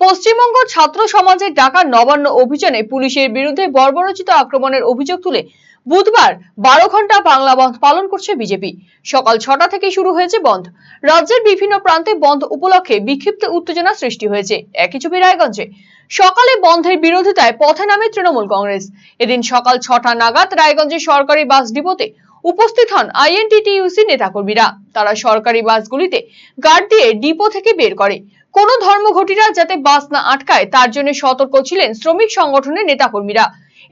পশ্চিমবঙ্গ ছাত্র সমাজের ডাকা নবান্ন অভিযানে পুলিশের বিরুদ্ধে বর্বরচিত আক্রমণের অভিযোগ তুলে বুধবার বারো ঘণ্টা বাংলা বন্ধ পালন করছে বিজেপি। সকাল ছটা থেকে শুরু হয়েছে বন্ধ। রাজ্যের বিভিন্ন প্রান্তে বন্ধ উপলক্ষে বিক্ষিপ্ত উত্তেজনা সৃষ্টি হয়েছে। একই ছবি রায়গঞ্জে। সকালে বন্ধের বিরোধিতায় পথে নামে তৃণমূল কংগ্রেস। এদিন সকাল ছটা নাগাদ রায়গঞ্জের সরকারি বাস ডিপোতে উপস্থিত হন আইএনটিটিইউসি নেতাকর্মীরা। তারা সরকারি বাসগুলিতে গার্ড দিয়ে ডিপো থেকে বের করে। কোন ধর্মঘটিরা যাতে বাস না আটকায়, তার জন্য সতর্ক ছিলেন শ্রমিক সংগঠনের নেতাকর্মীরা।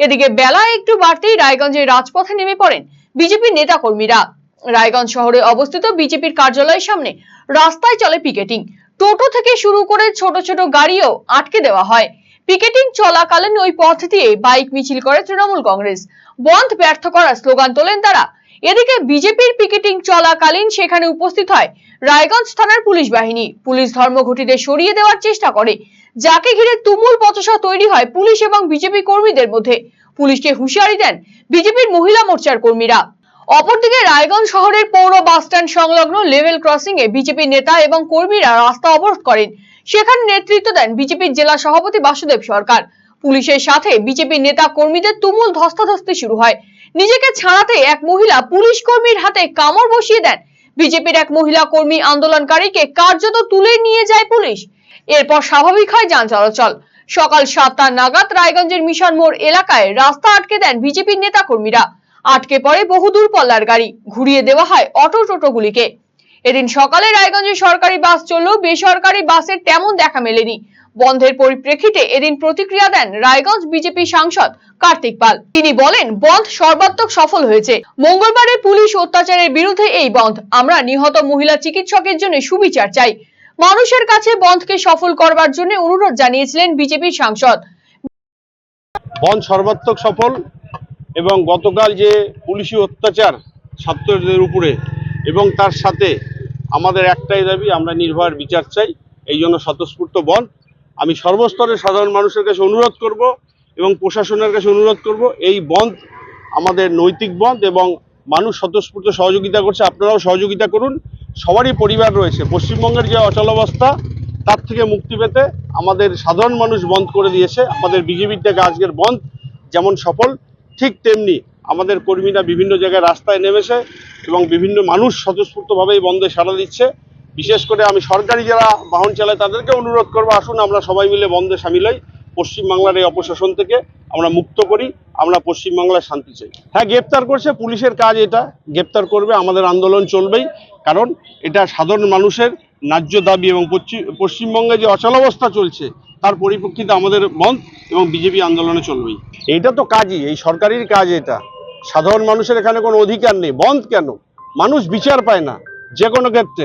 এদিকে বেলা একটু বাড়তেই রায়গঞ্জের রাজপথে নেমে পড়েন বিজেপির নেতাকর্মীরা। রায়গঞ্জ শহরে অবস্থিত বিজেপির কার্যালয়ের সামনে রাস্তায় চলে পিকেটিং। টোটো থেকে শুরু করে ছোট ছোট গাড়িও আটকে দেওয়া হয়। পিকেটিং চলাকালীন ওই পথ দিয়ে বাইক মিছিল করে তৃণমূল কংগ্রেস। বন্ধ ব্যর্থ করার স্লোগান তোলেন তারা। এদিকে বিজেপির পিকেটিং চলাকালীন সেখানে উপস্থিত হয় রায়গঞ্জ থানার পুলিশ বাহিনী। পুলিশ ধর্মঘটিদের সরিয়ে দেওয়ার চেষ্টা করে, যাকে ঘিরে তুমুল পচসা তৈরি হয় পুলিশ এবং বিজেপি কর্মীদের মধ্যে। পুলিশকে হুঁশিয়ারি দেন বিজেপির মহিলা মোর্চার কর্মীরা। অপরদিকে রায়গঞ্জ শহরের পৌর বাসস্ট্যান্ড সংলগ্ন লেভেল ক্রসিং এ বিজেপি নেতা এবং কর্মীরা রাস্তা অবরোধ করেন। সেখানে নেতৃত্ব দেন বিজেপির জেলা সভাপতি বাসুদেব সরকার। পুলিশের সাথে বিজেপি নেতা কর্মীদের তুমুল ধস্তাধস্তি শুরু হয়। নিজেকে ছাড়াতে এক মহিলা পুলিশ কর্মীর হাতে কামড় বসিয়ে দেন। বিজেপির এক মহিলা কর্মী আন্দোলনকারীকে কার্যত তুলে নিয়ে যায় পুলিশ। এরপর স্বাভাবিক হয় যান চলাচল। সকাল সাতটা নাগাদ রায়গঞ্জের মিশন মোড় এলাকায় রাস্তা আটকে দেন বিজেপির নেতা কর্মীরা আটকে পড়ে বহুদূর পল্লার গাড়ি। ঘুরিয়ে দেওয়া হয় অটো টোটোগুলিকে এদিন সকালে রায়গঞ্জে সরকারি বাস চললেও বেসরকারি বাসের তেমন দেখা মেলেনি। বন্ধের পরিপ্রেক্ষিতে এদিন প্রতিক্রিয়া দেন রায়গঞ্জ বিজেপি সাংসদ কার্তিক পাল। তিনি বলেন, বন্ধ সর্বাত্মক সফল হয়েছে। মঙ্গলবারের পুলিশ অত্যাচারের বিরুদ্ধে এই বন্ধ। আমরা নিহত মহিলা চিকিৎসকের জন্য সুবিচার চাই। মানুষের কাছে বন্ধকে সফল করবার জন্য অনুরোধ জানিয়েছিলেন বিজেপির সাংসদ। বন সর্বাত্মক সফল এবং গতকাল যে পুলিশি অত্যাচার ছাত্রদের উপরে এবং তার সাথে আমাদের একটাই দাবি, আমরা নির্ভয়ের বিচার চাই, এই জন্য স্বতঃস্ফূর্ত বন। আমি সর্বস্তরের সাধারণ মানুষের কাছে অনুরোধ করব এবং প্রশাসনের কাছে অনুরোধ করব, এই বন্ধ আমাদের নৈতিক বন্ধ এবং মানুষ স্বতঃস্ফূর্ত সহযোগিতা করছে, আপনারাও সহযোগিতা করুন। সবারই পরিবার রয়েছে, পশ্চিমবঙ্গের যে অচলাবস্থা তার থেকে মুক্তি পেতে আমাদের সাধারণ মানুষ বন্ধ করে দিয়েছে। আমাদের বিজেপির থেকে আজকের বন্ধ যেমন সফল, ঠিক তেমনি আমাদের কর্মীরা বিভিন্ন জায়গায় রাস্তায় নেমেছে এবং বিভিন্ন মানুষ স্বতঃস্ফূর্তভাবে এই বন্ধে সাড়া দিচ্ছে। বিশেষ করে আমি সরকারি যারা বাহন চালায় তাদেরকে অনুরোধ করব, আসুন আমরা সবাই মিলে বন্ধে সামিল হই। পশ্চিমবাংলার এই অপশাসন থেকে আমরা মুক্ত করি, আমরা পশ্চিমবাংলায় শান্তি চাই। হ্যাঁ গ্রেপ্তার করছে, পুলিশের কাজ এটা। গ্রেপ্তার করবে, আমাদের আন্দোলন চলবেই। কারণ এটা সাধারণ মানুষের ন্যায্য দাবি এবং পশ্চিমবঙ্গে যে অচলাবস্থা চলছে, তার পরিপ্রেক্ষিতে আমাদের বন্ধ এবং বিজেপি আন্দোলনে চলবেই। এইটা তো কাজই, এই সরকারির কাজ এটা। সাধারণ মানুষের এখানে কোনো অধিকার নেই। বন্ধ কেন? মানুষ বিচার পায় না যে কোনো ক্ষেত্রে।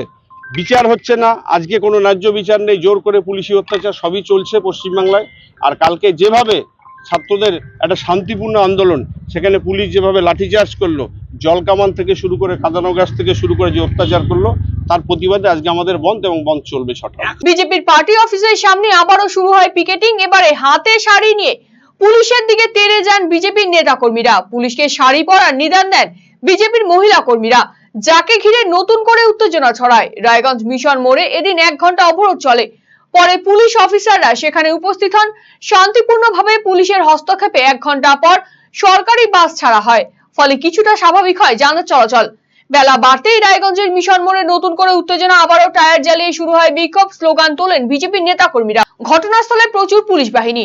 বিচার হচ্ছে না, আজকে কোনো ন্যায্য বিচার নেই, জোর করে পুলিশি অত্যাচার সবই চলছে পশ্চিমবাংলায়। আর কালকে যেভাবে ছাত্রদের একটা শান্তিপূর্ণ আন্দোলন, সেখানে পুলিশ যেভাবে লাঠিচার্জ করল জলকামান থেকে শুরু করে কাদানো গাছ থেকে শুরু করে যে অত্যাচার করল, তার প্রতিবাদে আজকে আমাদের বন্ধ এবং বন্ধ চলবে ছটা। বিজেপির পার্টি অফিসের সামনে আবারও শুরু হয় পিকেটিং। এবারে হাতে শাড়ি নিয়ে পুলিশের দিকে তেড়ে যান বিজেপির নেতাকর্মীরা। পুলিশকে শাড়ি পরার নিদান দেন বিজেপির মহিলা কর্মীরা। যাকে ঘিরে নতুন করে উত্তেজনা ছড়ায়। রায়গঞ্জ মিশন মোড়ে এদিন এক ঘণ্টা অবরোধ চলে। পরে পুলিশ অফিসাররা সেখানে উপস্থিত হন। শান্তিপূর্ণভাবে পুলিশের হস্তক্ষেপে এক ঘণ্টা পর সরকারি বাস ছাড়া হয়। ফলে কিছুটা স্বাভাবিক হয় যানের চলাচল। বেলা বাড়তেই রায়গঞ্জের মিশন মোড়ে নতুন করে উত্তেজনা, আবারও টায়ার জ্বালিয়ে শুরু হয় বিক্ষোভ। স্লোগান তোলেন বিজেপির নেতাকর্মীরা। ঘটনাস্থলে প্রচুর পুলিশ বাহিনী।